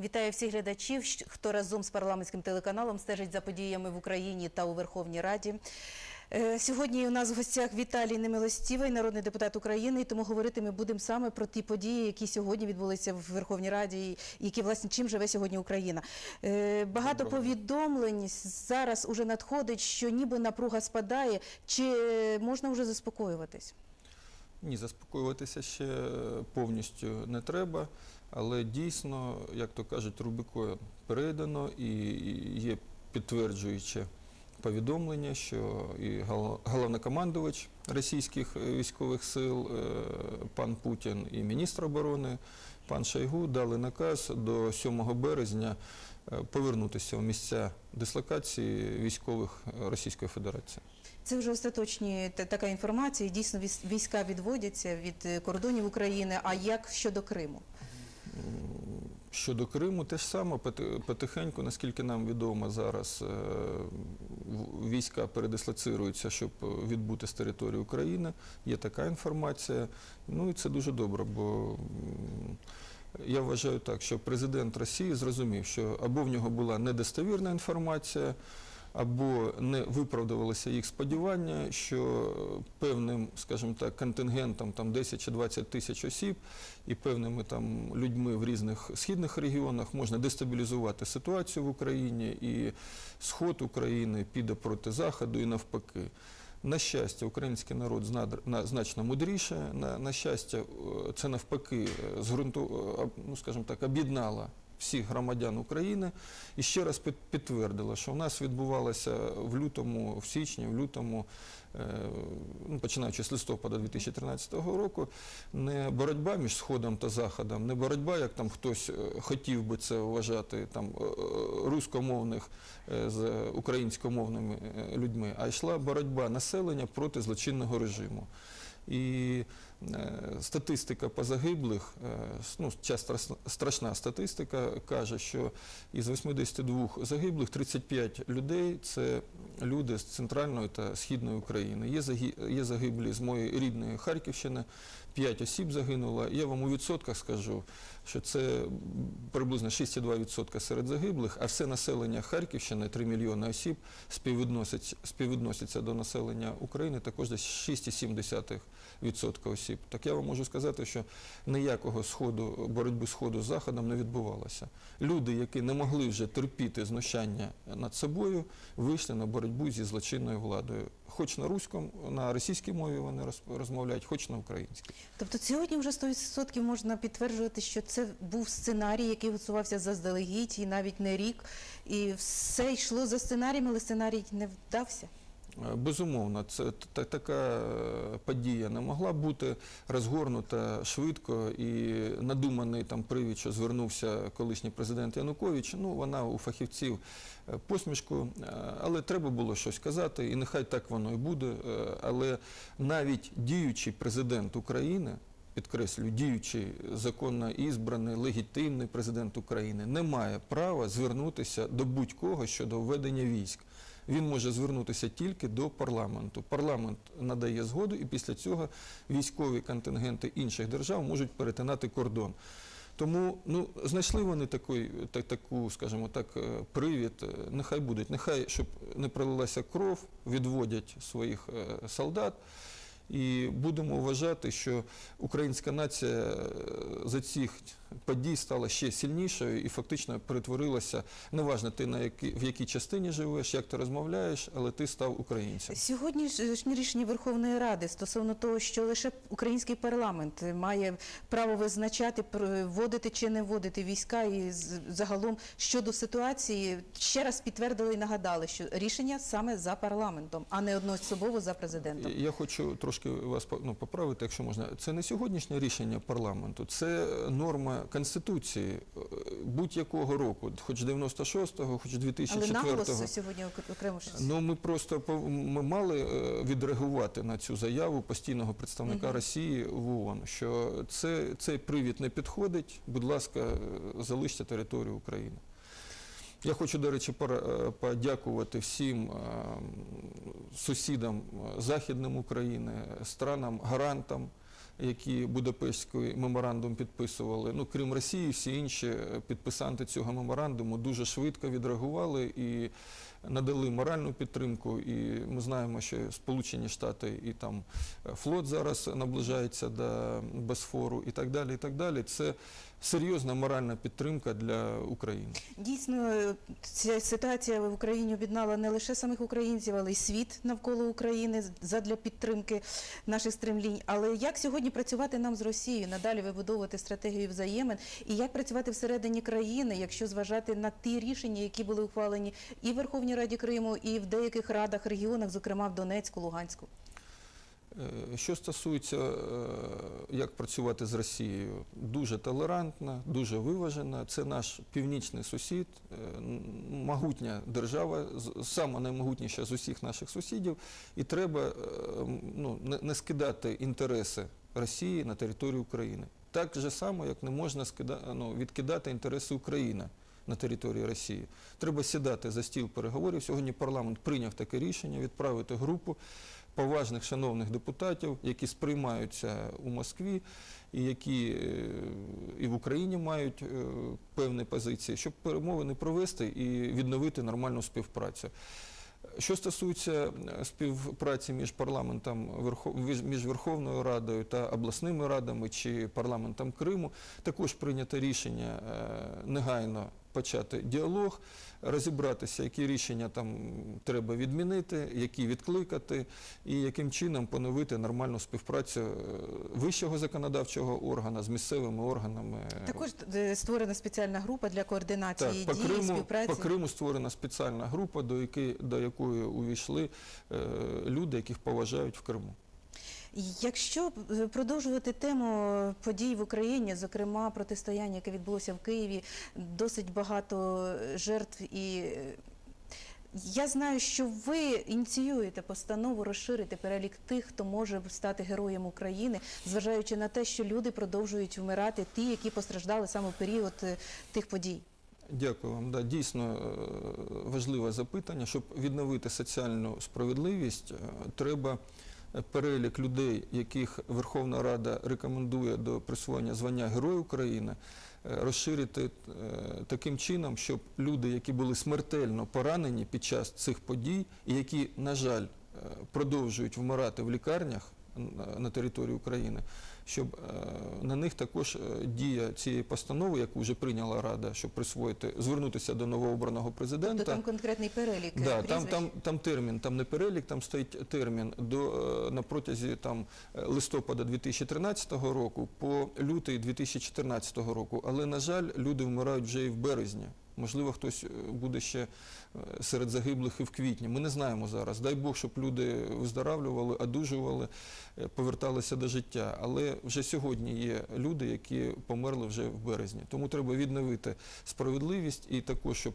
Вітаю всіх глядачів, хто разом з парламентським телеканалом стежить за подіями в Україні та у Верховній Раді. Е, Сьогодні у нас в гостях Віталій Немилостівий, народний депутат України, і тому говорити ми будемо саме про ті події, які сьогодні відбулися в Верховній Раді, і які власне чим живе сьогодні Україна. Е, Багато повідомлень зараз уже надходить, що ніби напруга спадає. Чи можна вже заспокоюватись? Ні, заспокоюватися ще повністю не треба, але дійсно, як то кажуть, Рубікою перейдено і є підтверджуюче повідомлення, що і головнокомандувач російських е, військових сил е, пан Путін і міністр оборони пан Шойгу дали наказ до 7 березня е, повернутися у місця дислокації військових Російської Федерації. Це вже остаточні та- така інформація. Дійсно, військ- війська відводяться від кордонів України. А як щодо Криму? Щодо Криму, те ж саме потихеньку, наскільки нам відомо зараз, е, війська передислоцируються, щоб відбути з території України. Є така інформація. Ну і це дуже добре, бо я вважаю так, що президент Росії зрозумів, що або в нього була недостовірна інформація. Або не виправдувалися їх сподівання, що певним, скажімо так, контингентом там 10 чи 20 тисяч осіб і певними там людьми в різних східних регіонах можна дестабілізувати ситуацію в Україні, і сход України піде проти заходу і навпаки. На щастя, український народ значно мудріше. На, на щастя, це навпаки е, зґрунту, е, ну, скажімо так, об'єднала всіх громадян України і ще раз підтвердила, що в нас відбувалося в лютому, в січні, в лютому, е, ну, починаючи з листопада 2013 року, не боротьба між Сходом та Заходом, не боротьба, як там хтось е, хотів би це вважати, там е, руськомовних е, з українськомовними людьми, а йшла боротьба населення проти злочинного режиму. І статистика по загиблих, е, ну, ця страшна статистика каже, що із 82 загиблих 35 людей це люди з центральної та східної України. Є, загиблі з моєї рідної Харківщини, 5 осіб загинуло. Я вам у відсотках скажу, що це приблизно 6,2% серед загиблих, а все населення Харківщини, 3 мільйони осіб, співвідносить, співвідноситься до населення України також десь 6,7% осіб. Так я вам можу сказати, що ніякого сходу, боротьби сходу з Заходом не відбувалося. Люди, які не могли вже терпіти знущання над собою, вийшли на боротьбу зі злочинною владою. Хоч на руському, на російській мові вони роз- розмовляють, хоч на українській. Тобто сьогодні вже 100% можна підтверджувати, що це був сценарій, який готувався заздалегідь, і навіть не рік, і все йшло за сценарієм, але сценарій не вдався. Е, Безумовно, це та- така подія не могла бути розгорнута швидко і надуманий там привід, що звернувся колишній президент Янукович. Ну, вона у фахівців е, посмішку, е, але треба було щось казати, і нехай так воно і буде. Але навіть діючий президент України. Підкреслюю, діючий законно ізбраний, легітимний президент України не має права звернутися до будь-кого щодо введення військ він може звернутися тільки до парламенту. Парламент надає згоду, і після цього військові контингенти інших держав можуть перетинати кордон. Тому ну, знайшли вони такий, та, таку, скажімо так, е, привід, е, нехай будуть, нехай, щоб не пролилася кров, відводять своїх е, солдат. І будемо вважати, що українська нація за цих подій стала ще сильнішою і фактично перетворилася, неважно ти на які, в якій частині живеш, як ти розмовляєш, але ти став українцем. Сьогоднішнє рішення Верховної Ради стосовно того, що лише український парламент має право визначати, вводити чи не вводити війська, і загалом щодо ситуації ще раз підтвердили і нагадали, що рішення саме за парламентом, а не одноособово за президентом. Я хочу трошки вас ну, поправити, якщо можна. Це не сьогоднішнє рішення парламенту, це норма Конституції е, будь-якого року, хоч 96-го, хоч Але 2004-го. наголос сьогодні окремо щось. Ну, ми просто ми мали е, відреагувати на цю заяву постійного представника Мгм. Росії в ООН, що це, цей привід не підходить. Будь ласка, е, залиште територію України. Я хочу, до речі, подякувати всім сусідам західним України, странам, гарантам які Будапештський меморандум підписували. Ну, крім Росії, всі інші підписанти цього меморандуму дуже швидко відреагували і надали моральну підтримку. І ми знаємо, що Сполучені Штати і там флот зараз наближається до Босфору і так далі. І так далі. Це серйозна моральна підтримка для України. Дійсно, ця ситуація в Україні об'єднала не лише самих українців, але й світ навколо України задля підтримки наших стремлінь. Але як сьогодні працювати нам з Росією, надалі вибудовувати стратегію взаємин, і як працювати всередині країни, якщо зважати на ті рішення, які були ухвалені і в Верховній Раді Криму, і в деяких радах регіонах, зокрема в Донецьку, Луганську? Е, Що стосується, е, як працювати з Росією, дуже толерантна, дуже виважена. Це наш північний сусід, е, могутня держава, сама наймогутніша з усіх наших сусідів, і треба ну, не- скидати інтереси Росії на територію України. Так же само, як не можна скида- ну, відкидати інтереси України на території Росії. Треба сідати за стіл переговорів. Сьогодні парламент прийняв таке рішення відправити групу поважних шановних депутатів, які сприймаються у Москві і які е, і в Україні мають е, певні позиції, щоб перемовини провести і відновити нормальну співпрацю. Що стосується е, співпраці між парламентом між- Верховною Радою та обласними радами чи парламентом Криму, також прийнято рішення негайно почати діалог, розібратися, які рішення там треба відмінити, які відкликати, і яким чином поновити нормальну співпрацю е, вищого законодавчого органу з місцевими органами. Також е, створена спеціальна група для координації Так, по Криму, співпраці. по Криму створена спеціальна група, до якої, до якої увійшли е, люди, яких поважають в Криму. Якщо е, продовжувати тему подій в Україні, зокрема протистояння, яке відбулося в Києві, досить багато жертв і. е, Я знаю, що ви ініціюєте постанову розширити перелік тих, хто може стати героєм України, зважаючи на те, що люди продовжують вмирати, ті, які постраждали саме в період е, тих подій. Дякую вам. Да, дійсно е, важливе запитання. Щоб відновити соціальну справедливість, е, треба перелік людей, яких Верховна Рада рекомендує до присвоєння звання Герой України, е, розширити е, таким чином, щоб люди, які були смертельно поранені під час цих подій, і які, на жаль, е, продовжують вмирати в лікарнях на- території України, щоб е, на них також е, дія цієї постанови, яку вже прийняла Рада, щоб присвоїти, звернутися до новообраного президента. Тобто там конкретний перелік е, Да, там, там, там термін, там не перелік, там стоїть термін до, на протязі там, листопада 2013 року по лютий 2014 року. Але, на жаль, люди вмирають вже і в березні. Можливо, хтось е, буде ще е, серед загиблих і в квітні. Ми не знаємо зараз. Дай Бог, щоб люди виздоравлювали, одужували, е, поверталися до життя. Але вже сьогодні є люди, які померли вже в березні. Тому треба відновити справедливість і також, щоб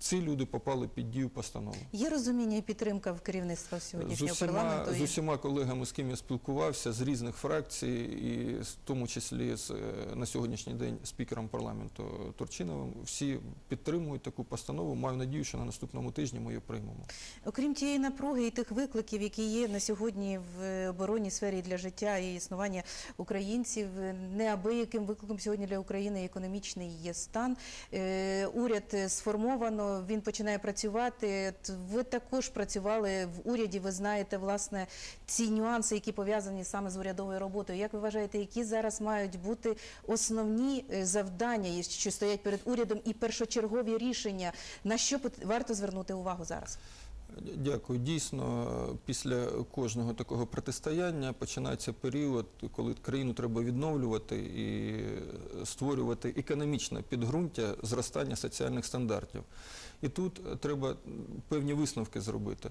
ці люди попали під дію постанови. Є розуміння і підтримка в керівництва З сьогоднішнього усіма, парламенту. з усіма колегами, з ким я спілкувався, з різних фракцій, і в тому числі з, е, на сьогоднішній день спікером парламенту Турчиновим, всі підтримують таку постанову. Маю надію, що на наступному тижні ми її приймемо. Окрім тієї напруги і тих викликів, які є на сьогодні в оборонній сфері для життя і існування українців, неабияким викликом сьогодні для України економічний є стан. Е, Уряд сформовано, він починає працювати. Ви також працювали в уряді. Ви знаєте власне ці нюанси, які пов'язані саме з урядовою роботою. Як ви вважаєте, які зараз мають бути основні е, завдання, що стоять перед урядом, і першочергові рішення, на що варто звернути увагу зараз? Дякую. Дійсно, після кожного такого протистояння починається період, коли країну треба відновлювати і створювати економічне підґрунтя зростання соціальних стандартів. І тут треба певні висновки зробити.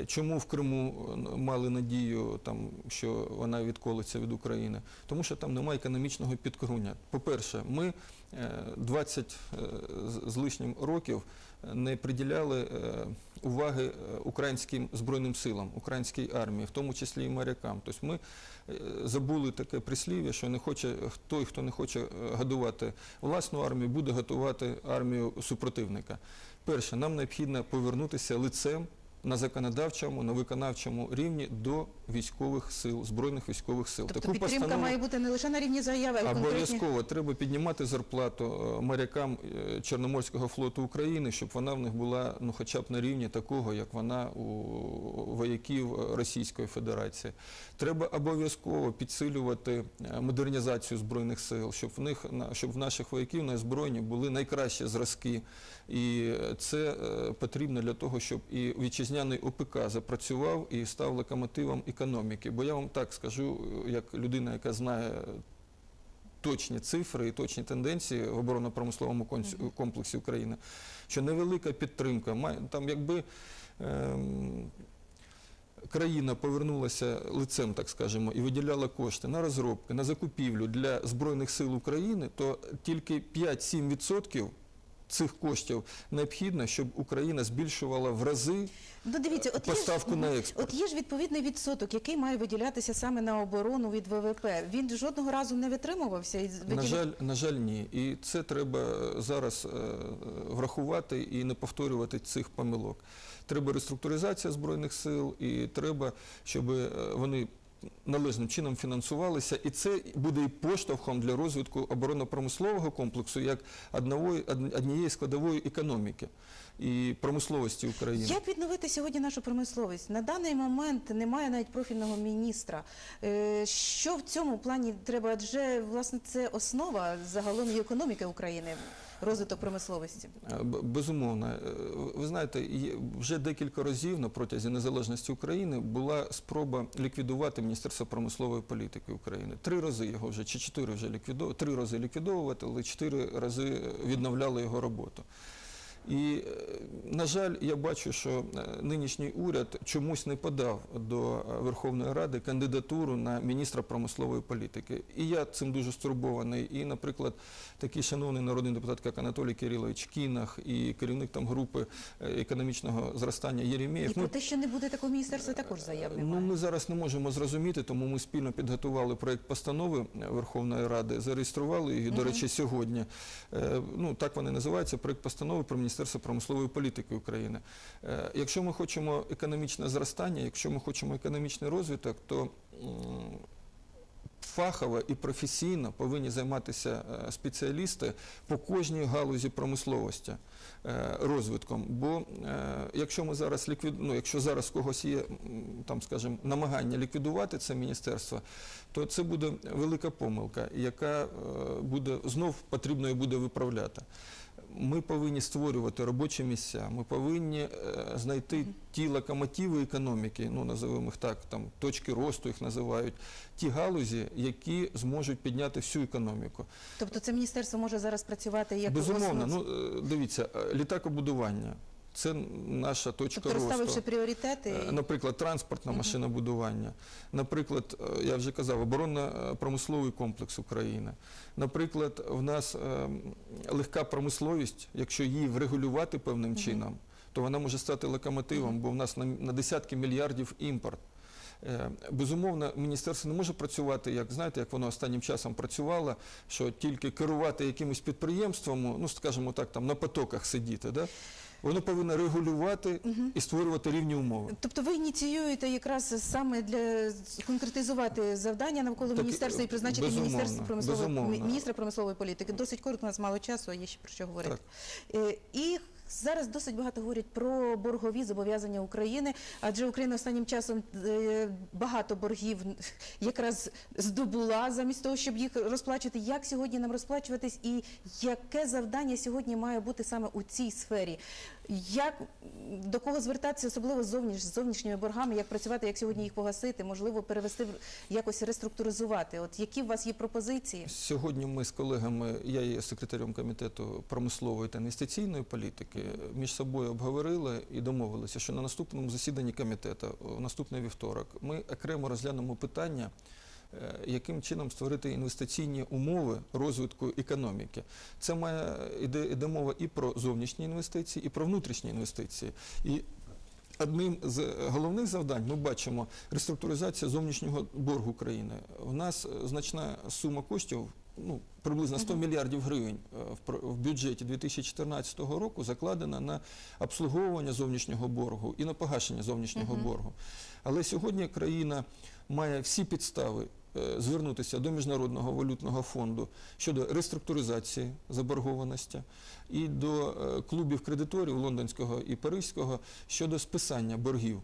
Е, Чому в Криму е, мали надію, там, що вона відколиться від України? Тому що там немає економічного підґрунтя. По-перше, ми е, 20 е, з- лишнім років не приділяли е, уваги е, українським збройним силам, українській армії, в тому числі і морякам. Тобто ми е, забули таке прислів'я, що не хоче той, хто не хоче е, годувати власну армію, буде готувати армію супротивника. Перше, нам необхідно повернутися лицем на законодавчому, на виконавчому рівні до військових сил, збройних військових сил. Тобто підтримка має бути не лише на рівні заяви, а. Обов'язково треба піднімати зарплату е, морякам е, Чорноморського флоту України, щоб вона в них була ну, хоча б на рівні такого, як вона у вояків е, Російської Федерації. Треба обов'язково підсилювати модернізацію збройних сил, щоб в них щоб в наших вояків на озброєнні були найкращі зразки. І це потрібно для того, щоб і вітчизняний ОПК запрацював і став локомотивом економіки. Бо я вам так скажу, як людина, яка знає точні цифри і точні тенденції в оборонно-промисловому комплексі України, що невелика підтримка, там якби ем, країна повернулася лицем, так скажемо, і виділяла кошти на розробки, на закупівлю для Збройних сил України, то тільки 5-7% цих коштів необхідно, щоб Україна збільшувала в рази Ну, дивіться, от є, поставку на експорт. от є ж відповідний відсоток, який має виділятися саме на оборону від ВВП. Він жодного разу не витримувався і На жаль, на жаль, ні. І це треба е, зараз е, врахувати і не повторювати цих помилок. Треба реструктуризація збройних сил, і треба, щоб е, вони належним чином фінансувалися, і це буде і поштовхом для розвитку оборонно-промислового комплексу як однієї складової економіки і промисловості України. Як відновити сьогодні нашу промисловість? На даний момент немає навіть профільного міністра. Е, Що в цьому плані треба? Адже власне це основа загалом і економіки України, розвиток промисловості. Е, Безумовно, Е, ви знаєте, вже декілька разів на протязі незалежності України була спроба ліквідувати Міністерство промислової політики України. Три рази його вже чи чотири вже ліквідовували, три рази ліквідовувати, але чотири рази е, відновляли його роботу. І, е, на жаль, я бачу, що е, нинішній уряд чомусь не подав до е, Верховної Ради кандидатуру на міністра промислової політики. І я цим дуже стурбований. І, наприклад, такий шановний народний депутат, як Анатолій Кирилович Кінах і керівник там групи економічного зростання І про те, що не буде такого міністерства, також заяв Ну, ми зараз не можемо зрозуміти, тому ми спільно підготували проєкт постанови Верховної Ради, зареєстрували її, до речі, сьогодні. Ну, так вони називаються, проєкт постанови про Міністерство промислової політики України. Е, Якщо ми хочемо економічне зростання, якщо ми хочемо економічний розвиток, то фахово і професійно повинні займатися е, спеціалісти по кожній галузі промисловості е, розвитком. Бо якщо ми зараз ліквід... ну, якщо зараз когось є там, скажімо, намагання ліквідувати це міністерство, то це буде велика помилка, яка буде знов потрібно буде виправляти. Ми повинні створювати робочі місця, ми повинні е, знайти ті локомотиви економіки, ну називаємо їх так, там точки росту їх називають, ті галузі, які зможуть підняти всю економіку. Тобто це міністерство може зараз працювати як Безумовно, ну е, дивіться, е, літакобудування це наша точка тобто росту. розставивши пріоритети. Е, Наприклад, транспортне машинобудування, наприклад, е, я вже казав, оборонно-промисловий комплекс України. Наприклад, в нас е, легка промисловість, якщо її врегулювати певним чином, то вона може стати локомотивом, бо в нас на, десятки мільярдів імпорт. Е, Безумовно, міністерство не може працювати, як знаєте, як воно останнім часом працювало, що тільки керувати якимось підприємством, ну скажімо так, там на потоках сидіти. Да? Воно повинно регулювати і створювати рівні умови. Тобто ви ініціюєте якраз саме для конкретизувати завдання навколо Так, міністерства і призначити безумовно, міністерство промислової безумовно. міністра промислової політики. Досить коротко, у нас мало часу, а є ще про що говорити. Е, І зараз досить багато говорять про боргові зобов'язання України, адже Україна останнім часом е, багато боргів якраз здобула замість того, щоб їх розплачувати. Як сьогодні нам розплачуватись, і яке завдання сьогодні має бути саме у цій сфері? Як до кого звертатися, особливо з зовніш, зовнішніми боргами, як працювати, як сьогодні їх погасити, можливо, перевести якось реструктуризувати? От які у вас є пропозиції? Сьогодні ми з колегами, я є секретарем комітету промислової та інвестиційної політики, між собою обговорили і домовилися, що на наступному засіданні комітету, в наступний вівторок, ми окремо розглянемо питання, яким чином створити інвестиційні умови розвитку економіки. Це має іде, іде мова і про зовнішні інвестиції, і про внутрішні інвестиції. І Одним з головних завдань ми бачимо реструктуризація зовнішнього боргу країни. У нас е, значна сума коштів ну, приблизно 100 мільярдів гривень е, в бюджеті 2014 року закладено на обслуговування зовнішнього боргу і на погашення зовнішнього боргу. Але сьогодні країна має всі підстави е, звернутися до Міжнародного валютного фонду щодо реструктуризації заборгованості і до е, клубів кредиторів лондонського і паризького щодо списання боргів.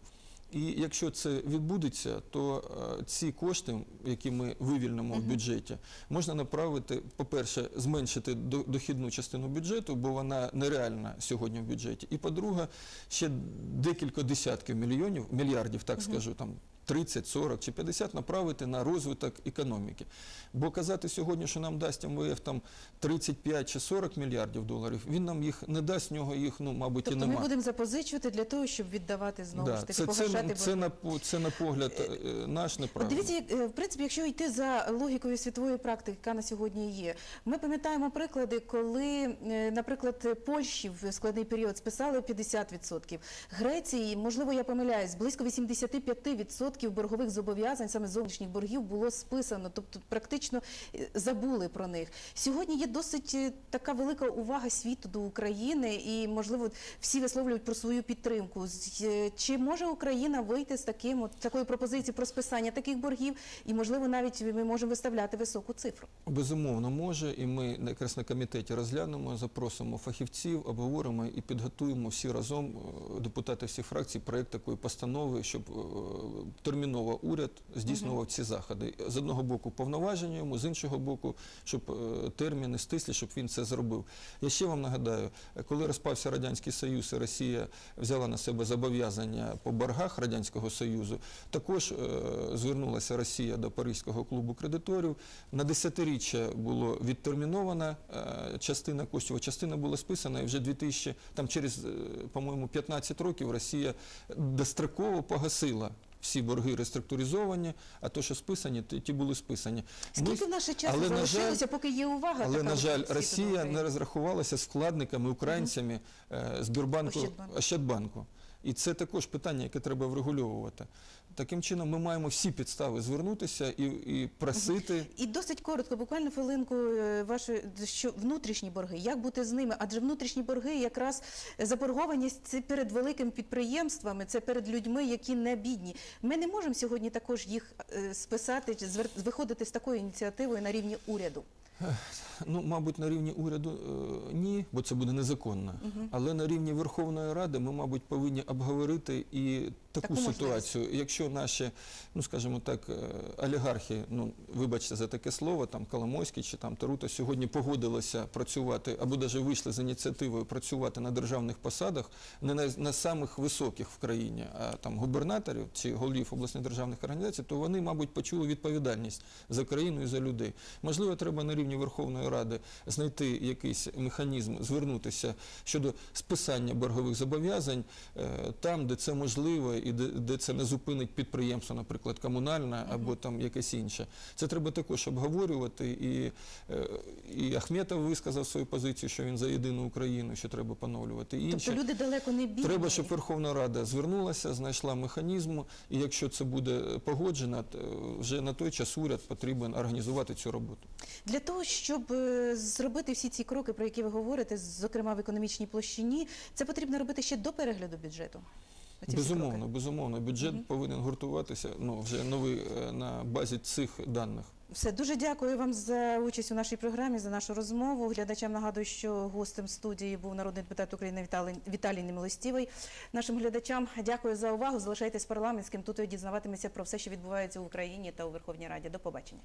І якщо це відбудеться, то е, ці кошти, які ми вивільнимо в бюджеті, можна направити, по-перше, зменшити до- дохідну частину бюджету, бо вона нереальна сьогодні в бюджеті. І по-друге, ще декілька десятків мільйонів, мільярдів, так скажу, там 30, 40 чи 50 направити на розвиток економіки. Бо казати сьогодні, що нам дасть МВФ там 35 чи 40 мільярдів доларів, він нам їх не дасть, в нього їх, ну, мабуть, і Тобто ми будемо запозичувати для того, щоб віддавати знову Да, ж таки, це, це, погашати це, борги. на, це на погляд е, наш От неправильно. дивіться, як, е, в принципі, якщо йти за логікою світової практики, яка на сьогодні є, ми пам'ятаємо приклади, коли, е, наприклад, Польщі в складний період списали 50%, Греції, можливо, я помиляюсь, близько 85% боргових зобов'язань, саме зовнішніх боргів, було списано, тобто практично е, забули про них. Сьогодні є досить е, така велика увага світу до України, і можливо всі висловлюють про свою підтримку. Е, Чи може Україна вийти з таким от такою пропозицією про списання таких боргів, і можливо навіть ми можемо виставляти високу цифру? Безумовно, може, і ми якраз на комітеті розглянемо, запросимо фахівців, обговоримо і підготуємо всі разом, депутати всіх фракцій, проєкт такої постанови, щоб терміново уряд здійснював ці заходи. З одного боку повноваження йому, з іншого боку, щоб е, терміни стислі, щоб він це зробив. Я ще вам нагадаю, коли розпався Радянський Союз і Росія взяла на себе зобов'язання по боргах Радянського Союзу, також е, звернулася Росія до Паризького клубу кредиторів. На десятиріччя було відтермінована е, частина коштів, а частина була списана і вже 2000, там через, по-моєму, 15 років Росія достроково погасила. Всі борги реструктуризовані, а то, що списані, ті ті були списані. Скільки в наше часу залишилося, поки є увага? але, така на жаль, Росія не розрахувалася з вкладниками, українцями е, Збірбанку Ощадбанку. Ощадбанку. І це також питання, яке треба врегульовувати. Таким чином, ми маємо всі підстави звернутися і, і просити. І досить коротко, буквально хвилинку е, вашої що внутрішні борги. Як бути з ними? Адже внутрішні борги якраз заборгованість це перед великими підприємствами, це перед людьми, які не бідні. Ми не можемо сьогодні також їх е, списати, виходити з такою ініціативою на рівні уряду. Ну, мабуть, на рівні уряду е, ні, бо це буде незаконно. Але на рівні Верховної Ради ми, мабуть, повинні обговорити і таку, Таку ситуацію. Якщо наші, ну скажімо так, е, олігархи, ну вибачте за таке слово, там Коломойський чи там Тарута сьогодні погодилися працювати або навіть вийшли з ініціативою працювати на державних посадах, не на, на самих високих в країні, а там губернаторів чи голів обласних державних організацій, то вони, мабуть, почули відповідальність за країну і за людей. Можливо, треба на рівні Верховної Ради знайти якийсь механізм, звернутися щодо списання боргових зобов'язань е, там, де це можливо, і де, де це не зупинить підприємство, наприклад, комунальне або там якесь інше. Це треба також обговорювати. І, е, і Ахметов висказав свою позицію, що він за єдину Україну, що треба поновлювати. І. Тобто люди далеко не бідні. Треба, щоб Верховна Рада звернулася, знайшла механізм, і якщо це буде погоджено, вже на той час уряд потрібен організувати цю роботу. Для того, щоб е, зробити всі ці кроки, про які ви говорите, зокрема в економічній площині, це потрібно робити ще до перегляду бюджету. Всі Безумовно, кроки. безумовно, бюджет повинен гуртуватися ну вже новий е, на базі цих даних. Все дуже дякую вам за участь у нашій програмі, за нашу розмову. Глядачам нагадую, що гостем студії був народний депутат України Віталій, Віталій Немилостівий. Нашим глядачам дякую за увагу. Залишайтесь парламентським. Тут ви дізнаватиметься про все, що відбувається в Україні та у Верховній Раді. До побачення.